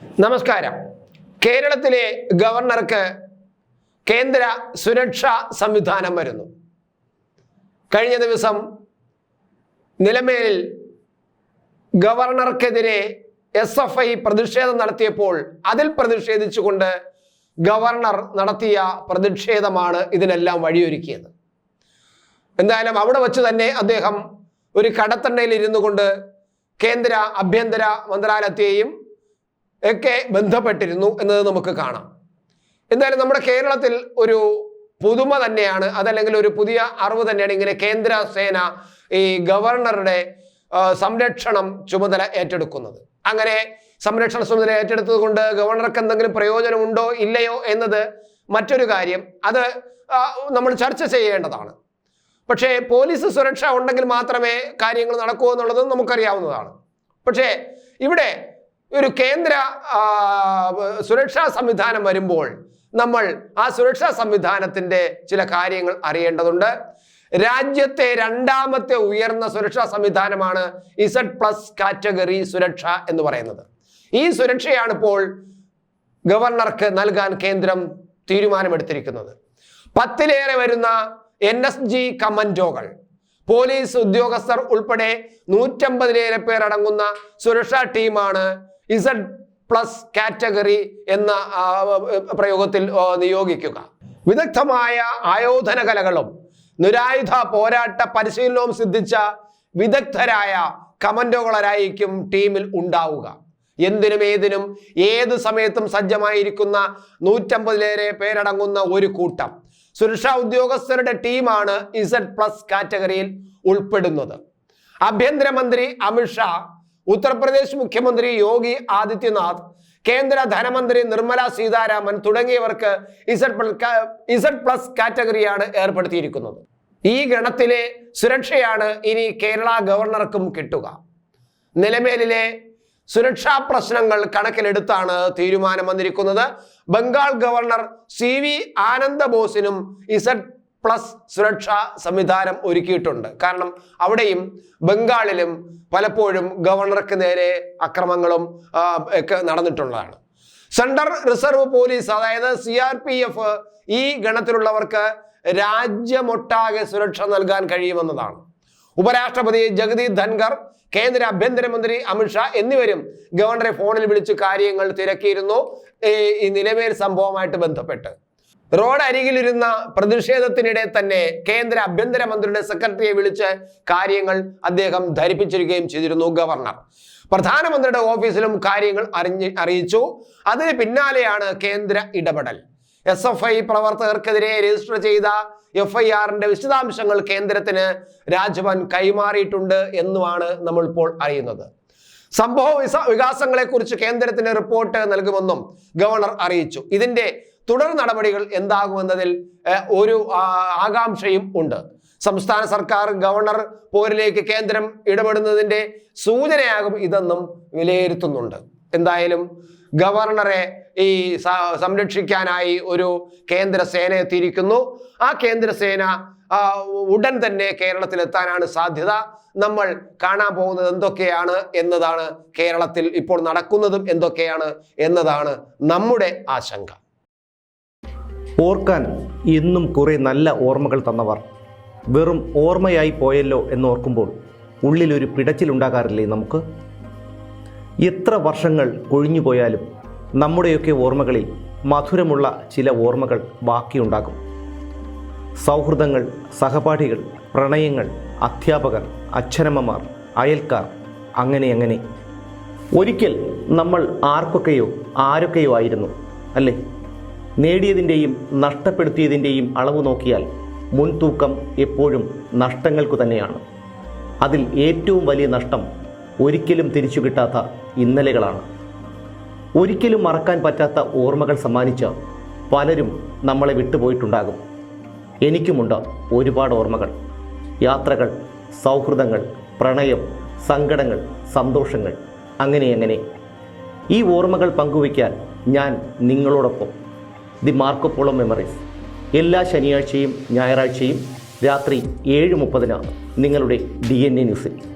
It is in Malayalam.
നമസ്കാരം. കേരളത്തിലെ ഗവർണർക്ക് കേന്ദ്ര സുരക്ഷാ സംവിധാനം വരുന്നു. കഴിഞ്ഞ ദിവസം നിലമേലിൽ ഗവർണർക്കെതിരെ എസ് എഫ് ഐ പ്രതിഷേധം നടത്തിയപ്പോൾ അതിൽ പ്രതിഷേധിച്ചുകൊണ്ട് ഗവർണർ നടത്തിയ പ്രതിഷേധമാണ് ഇതിനെല്ലാം വഴിയൊരുക്കിയത്. എന്തായാലും അവിടെ വച്ച് തന്നെ അദ്ദേഹം ഒരു കടത്തണ്ണയിൽ ഇരുന്നു കൊണ്ട് കേന്ദ്ര ആഭ്യന്തര മന്ത്രാലയത്തെയും ഒക്കെ ബന്ധപ്പെട്ടിരുന്നു എന്നത് നമുക്ക് കാണാം. എന്തായാലും നമ്മുടെ കേരളത്തിൽ ഒരു പുതുമ തന്നെയാണ് അതല്ലെങ്കിൽ ഒരു പുതിയ അറിവ് തന്നെയാണ് ഇങ്ങനെ കേന്ദ്ര സേന ഈ ഗവർണറുടെ സംരക്ഷണം ചുമതല ഏറ്റെടുക്കുന്നത്. അങ്ങനെ സംരക്ഷണ ചുമതല ഏറ്റെടുത്തത് കൊണ്ട് ഗവർണർക്ക് എന്തെങ്കിലും പ്രയോജനമുണ്ടോ ഇല്ലയോ എന്നത് മറ്റൊരു കാര്യം. അത് നമ്മൾ ചർച്ച ചെയ്യേണ്ടതാണ്. പക്ഷേ പോലീസ് സുരക്ഷ ഉണ്ടെങ്കിൽ മാത്രമേ കാര്യങ്ങൾ നടക്കൂ എന്നുള്ളത് നമുക്കറിയാവുന്നതാണ്. പക്ഷേ ഇവിടെ ഒരു കേന്ദ്ര സുരക്ഷാ സംവിധാനം വരുമ്പോൾ നമ്മൾ ആ സുരക്ഷാ സംവിധാനത്തിന്റെ ചില കാര്യങ്ങൾ അറിയേണ്ടതുണ്ട്. രാജ്യത്തെ രണ്ടാമത്തെ ഉയർന്ന സുരക്ഷാ സംവിധാനമാണ് ഇസഡ് പ്ലസ് കാറ്റഗറി സുരക്ഷ എന്ന് പറയുന്നത്. ഈ സുരക്ഷയാണ് ഇപ്പോൾ ഗവർണർക്ക് നൽകാൻ കേന്ദ്രം തീരുമാനമെടുത്തിരിക്കുന്നത്. പത്തിലേറെ വരുന്ന എൻ എസ് ജി കമൻഡോകൾ പോലീസ് ഉദ്യോഗസ്ഥർ ഉൾപ്പെടെ നൂറ്റമ്പതിലേറെ പേർ അടങ്ങുന്ന സുരക്ഷാ ടീമാണ് ഇസഡ് പ്ലസ് കാറ്റഗറി എന്ന പ്രയോഗത്തിൽ നിയോഗിക്കുക. വിദഗ്ധമായ ആയോധന കലകളും നിരായുധ പോരാട്ട പരിശീലനവും സിദ്ധിച്ച വിദഗ്ധരായ കമൻഡോകളരായിരിക്കും ടീമിൽ ഉണ്ടാവുക. എന്തിനും ഏതിനും ഏത് സമയത്തും സജ്ജമായിരിക്കുന്ന നൂറ്റമ്പതിലേറെ പേരടങ്ങുന്ന ഒരു കൂട്ടം സുരക്ഷാ ഉദ്യോഗസ്ഥരുടെ ടീമാണ് ഇസഡ് പ്ലസ് കാറ്റഗറിയിൽ ഉൾപ്പെടുന്നത്. ആഭ്യന്തരമന്ത്രി അമിത്ഷാ ഉത്തർപ്രദേശ് മുഖ്യമന്ത്രി യോഗി ആദിത്യനാഥ് കേന്ദ്ര ധനമന്ത്രി നിർമ്മല സീതാരാമൻ തുടങ്ങിയവർക്ക് ഇസഡ് ഇസഡ് പ്ലസ് കാറ്റഗറിയാണ് ഏർപ്പെടുത്തിയിരിക്കുന്നത്. ഈ ഗണത്തിലെ സുരക്ഷയാണ് ഇനി കേരള ഗവർണർക്കും കിട്ടുക. നിലമേലിലെ സുരക്ഷാ പ്രശ്നങ്ങൾ കണക്കിലെടുത്താണ് തീരുമാനം വന്നിരിക്കുന്നത് ബംഗാൾ ഗവർണർ സി വി ആനന്ദ ബോസിനും ഇസഡ് പ്ലസ് സുരക്ഷാ സംവിധാനം ഒരുക്കിയിട്ടുണ്ട്. കാരണം അവിടെയും ബംഗാളിലും പലപ്പോഴും ഗവർണർക്ക് നേരെ അക്രമങ്ങളും ഒക്കെ നടന്നിട്ടുള്ളതാണ്. സെൻട്രൽ റിസർവ് പോലീസ് അതായത് സി ആർ പി എഫ് ഈ ഗണത്തിലുള്ളവർക്ക് രാജ്യമൊട്ടാകെ സുരക്ഷ നൽകാൻ കഴിയുമെന്നതാണ്. ഉപരാഷ്ട്രപതി ജഗദീപ് ധൻഖർ കേന്ദ്ര ആഭ്യന്തരമന്ത്രി അമിത്ഷാ എന്നിവരും ഗവർണറെ ഫോണിൽ വിളിച്ച് കാര്യങ്ങൾ തിരക്കിയിരുന്നു. ഈ നിലമേൽ സംഭവമായിട്ട് ബന്ധപ്പെട്ട്. റോഡ് അരികിലിരുന്ന പ്രതിഷേധത്തിനിടെ തന്നെ കേന്ദ്ര ആഭ്യന്തരമന്ത്രിയുടെ സെക്രട്ടറിയെ വിളിച്ച് കാര്യങ്ങൾ അദ്ദേഹം ധരിപ്പിച്ചിരിക്കുകയും ചെയ്തിരുന്നു ഗവർണർ. പ്രധാനമന്ത്രിയുടെ ഓഫീസിലും കാര്യങ്ങൾ അറിഞ്ഞ് അറിയിച്ചു. അതിന് പിന്നാലെയാണ് കേന്ദ്ര ഇടപെടൽ. എസ് എഫ് ഐ പ്രവർത്തകർക്കെതിരെ രജിസ്റ്റർ ചെയ്ത എഫ് ഐ ആറിന്റെ വിശദാംശങ്ങൾ കേന്ദ്രത്തിന് രാജ്ഭവൻ കൈമാറിയിട്ടുണ്ട് എന്നുമാണ് നമ്മൾ ഇപ്പോൾ അറിയുന്നത്. സംഭവ വിസ- വികാസങ്ങളെക്കുറിച്ച് കേന്ദ്രത്തിന് റിപ്പോർട്ട് നൽകുമെന്നും ഗവർണർ അറിയിച്ചു. ഇതിന്റെ തുടർ നടപടികൾ എന്താകുമെന്നതിൽ ഒരു ആകാംക്ഷയും ഉണ്ട്. സംസ്ഥാന സർക്കാർ ഗവർണർ പോരിലേക്ക് കേന്ദ്രം ഇടപെടുന്നതിന്റെ സൂചനയാകും ഇതെന്നും വിലയിരുത്തുന്നുണ്ട്. എന്തായാലും ഗവർണറെ ഈ സംരക്ഷിക്കാനായി ഒരു കേന്ദ്ര സേന എത്തിയിരിക്കുന്നു. ആ കേന്ദ്ര സേന ഉടൻ തന്നെ കേരളത്തിൽ എത്താനാണ് സാധ്യത. നമ്മൾ കാണാൻ പോകുന്നത് എന്തൊക്കെയാണ് എന്നതാണ് കേരളത്തിൽ ഇപ്പോൾ നടക്കുന്നതും എന്തൊക്കെയാണ് എന്നതാണ് നമ്മുടെ ആശങ്ക. ഓർക്കാൻ ഇന്നും കുറെ നല്ല ഓർമ്മകൾ തന്നവർ. വെറും ഓർമ്മയായി പോയല്ലോ എന്നോർക്കുമ്പോൾ ഉള്ളിലൊരു പിടച്ചിലുണ്ടാകാറില്ലേ നമുക്ക്? എത്ര വർഷങ്ങൾ കൊഴിഞ്ഞുപോയാലും നമ്മുടെയൊക്കെ ഓർമ്മകളിൽ മധുരമുള്ള ചില ഓർമ്മകൾ ബാക്കിയുണ്ടാകും. സൗഹൃദങ്ങൾ സഹപാഠികൾ പ്രണയങ്ങൾ അധ്യാപകർ അച്ഛനമ്മമാർ അയൽക്കാർ അങ്ങനെ അങ്ങനെ. ഒരിക്കൽ നമ്മൾ ആർക്കൊക്കെയോ ആരൊക്കെയോ ആയിരുന്നു അല്ലേ? നേടിയതിന്റെയും നഷ്ടപ്പെടുത്തിയതിന്റെയും അളവ് നോക്കിയാൽ മുൻതൂക്കം എപ്പോഴും നഷ്ടങ്ങൾക്കു തന്നെയാണ്. അതിൽ ഏറ്റവും വലിയ നഷ്ടം ഒരിക്കലും തിരിച്ചു കിട്ടാത്ത ഇന്നലെകളാണ്. ഒരിക്കലും മറക്കാൻ പറ്റാത്ത ഓർമ്മകൾ സമ്മാനിച്ച പലരും നമ്മളെ വിട്ടുപോയിട്ടുണ്ടാകും. എനിക്കുമുണ്ട് ഒരുപാട് ഓർമ്മകൾ. യാത്രകൾ സൗഹൃദങ്ങൾ പ്രണയം സങ്കടങ്ങൾ സന്തോഷങ്ങൾ അങ്ങനെ അങ്ങനെ. ഈ ഓർമ്മകൾ പങ്കുവയ്ക്കാൻ ഞാൻ നിങ്ങളോടൊപ്പം. The Marco Polo memories. എല്ലാ ശനിയാഴ്ചയും ഞായറാഴ്ചയും രാത്രി ഏഴ് മുപ്പതിന് നിങ്ങളുടെ ഡി എൻ എ ന്യൂസിൽ.